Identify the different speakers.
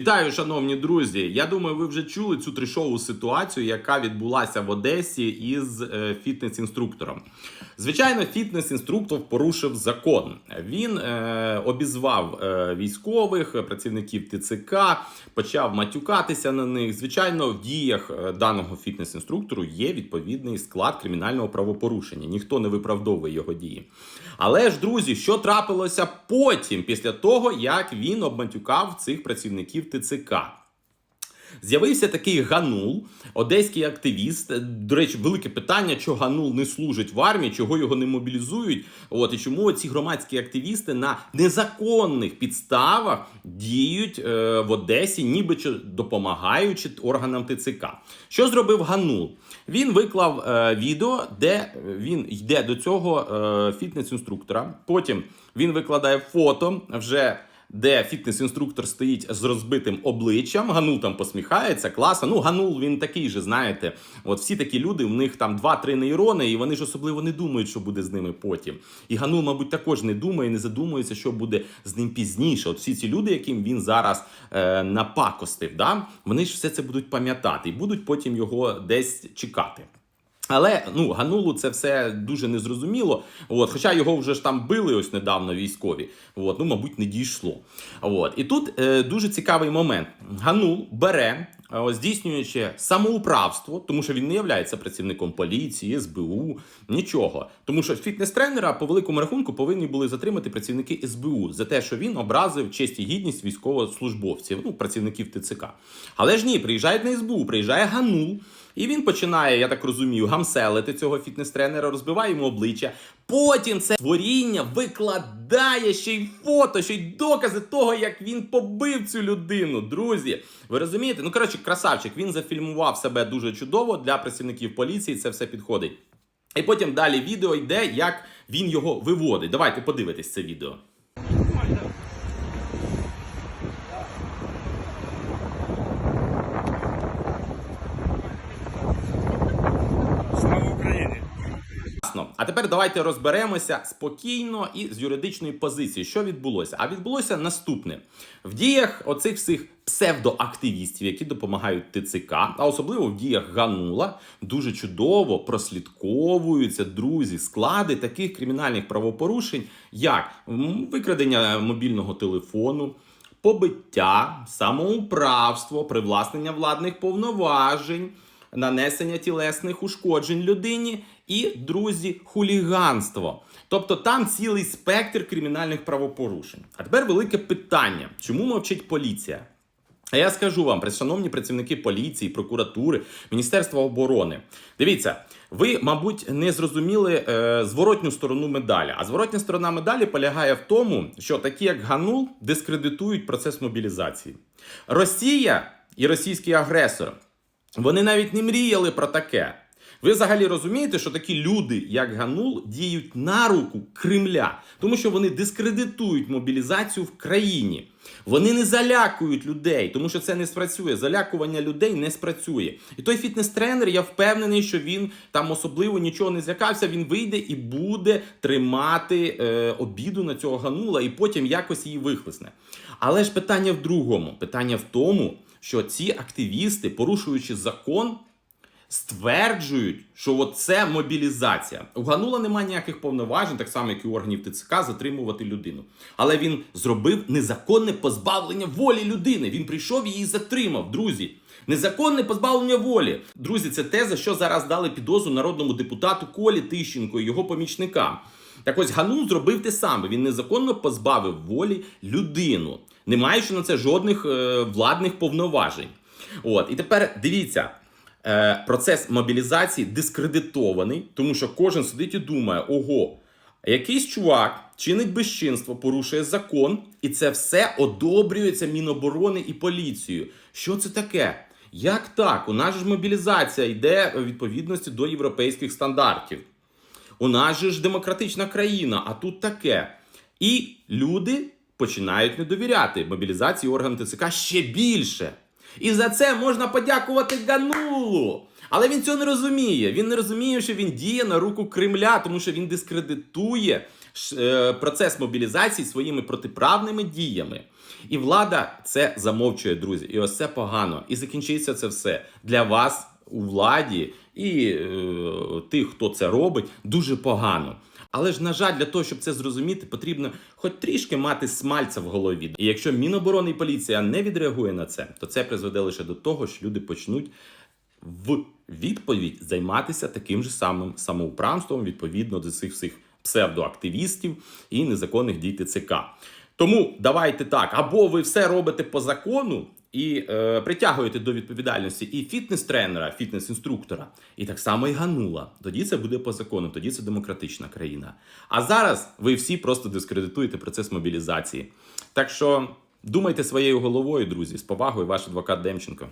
Speaker 1: Вітаю, шановні друзі. Я думаю, ви вже чули цю трешову ситуацію, яка відбулася в Одесі із е, фітнес-інструктором. Звичайно, фітнес-інструктор порушив закон. Він е, обізвав е, військових, працівників ТЦК, почав матюкатися на них. Звичайно, в діях е, даного фітнес-інструктору є відповідний склад кримінального правопорушення. Ніхто не виправдовує його дії. Але ж, друзі, що трапилося потім, після того, як він обматюкав цих працівників ТЦК? З'явився такий Ганул, одеський активіст. До речі, велике питання, чого Ганул не служить в армії, чого його не мобілізують. От і чому ці громадські активісти на незаконних підставах діють е, в Одесі, ніби чи допомагаючи органам ТЦК. Що зробив Ганул? Він виклав е, відео, де він йде до цього е, фітнес-інструктора. Потім він викладає фото вже де фітнес-інструктор стоїть з розбитим обличчям. Ганул там посміхається, класно. Ну, Ганул він такий же, знаєте. От всі такі люди, в них там 2-3 нейрони, і вони ж особливо не думають, що буде з ними потім. І Ганул, мабуть, також не думає, не задумується, що буде з ним пізніше. От всі ці люди, яким він зараз е, напакостив, да? вони ж все це будуть пам'ятати і будуть потім його десь чекати. Але ну Ганулу це все дуже незрозуміло. От, хоча його вже ж там били ось недавно військові. От, ну, мабуть, не дійшло. От. І тут е, дуже цікавий момент. Ганул бере, е, здійснюючи самоуправство, тому що він не є працівником поліції, СБУ, нічого. Тому що фітнес-тренера по великому рахунку повинні були затримати працівники СБУ за те, що він образив честь і гідність військовослужбовців, ну, працівників ТЦК. Але ж ні, приїжджають на СБУ, приїжджає Ганул. І він починає, я так розумію, гамселити цього фітнес-тренера, розбиває йому обличчя. Потім це творіння викладає ще й фото, ще й докази того, як він побив цю людину. Друзі, ви розумієте? Ну коротше, красавчик, він зафільмував себе дуже чудово для працівників поліції. Це все підходить. І потім далі відео йде, як він його виводить. Давайте подивитись це відео. А тепер давайте розберемося спокійно і з юридичної позиції, що відбулося. А відбулося наступне: в діях оцих всіх псевдоактивістів, які допомагають ТЦК, а особливо в діях Ганула, дуже чудово прослідковуються друзі склади таких кримінальних правопорушень, як викрадення мобільного телефону. Побиття, самоуправство, привласнення владних повноважень, нанесення тілесних ушкоджень людині і, друзі, хуліганство. Тобто там цілий спектр кримінальних правопорушень. А тепер велике питання: чому мовчить поліція? А я скажу вам, шановні працівники поліції, прокуратури, Міністерства оборони. Дивіться, ви, мабуть, не зрозуміли е, зворотню сторону медалі. А зворотня сторона медалі полягає в тому, що такі, як Ганул, дискредитують процес мобілізації. Росія і російський агресор вони навіть не мріяли про таке. Ви взагалі розумієте, що такі люди, як Ганул, діють на руку Кремля, тому що вони дискредитують мобілізацію в країні. Вони не залякують людей, тому що це не спрацює. Залякування людей не спрацює. І той фітнес-тренер, я впевнений, що він там особливо нічого не злякався. Він вийде і буде тримати е, обіду на цього ганула, і потім якось її вихлесне. Але ж питання в другому: питання в тому, що ці активісти, порушуючи закон, стверджують, що це мобілізація. У Ганула немає ніяких повноважень, так само, як і у органів ТЦК, затримувати людину. Але він зробив незаконне позбавлення волі людини. Він прийшов і її затримав, друзі. Незаконне позбавлення волі. Друзі, це те, за що зараз дали підозру народному депутату Колі Тищенко і його помічникам. Так ось Ганул зробив те саме. Він незаконно позбавив волі людину, не маючи на це жодних е, владних повноважень. От, і тепер дивіться. Е, процес мобілізації дискредитований, тому що кожен сидить і думає: ого, якийсь чувак чинить безчинство, порушує закон, і це все одобрюється Міноборони і поліцією. Що це таке? Як так? У нас ж мобілізація йде в відповідності до європейських стандартів. У нас же ж демократична країна, а тут таке. І люди починають не довіряти мобілізації орган ТЦК ще більше. І за це можна подякувати Ганулу. Але він цього не розуміє. Він не розуміє, що він діє на руку Кремля, тому що він дискредитує е, процес мобілізації своїми протиправними діями. І влада це замовчує, друзі. І ось це погано. І закінчиться це все для вас у владі і е, тих, хто це робить, дуже погано. Але ж, на жаль, для того, щоб це зрозуміти, потрібно хоч трішки мати смальця в голові. І якщо Міноборони і поліція не відреагує на це, то це призведе лише до того, що люди почнуть в відповідь займатися таким же самим самоуправством відповідно до цих всіх псевдоактивістів і незаконних дій ТЦК. Тому давайте так: або ви все робите по закону і е, притягуєте до відповідальності і фітнес-тренера, фітнес-інструктора, і так само і ганула. Тоді це буде по закону, тоді це демократична країна. А зараз ви всі просто дискредитуєте процес мобілізації. Так що думайте своєю головою, друзі, з повагою, ваш адвокат Демченко.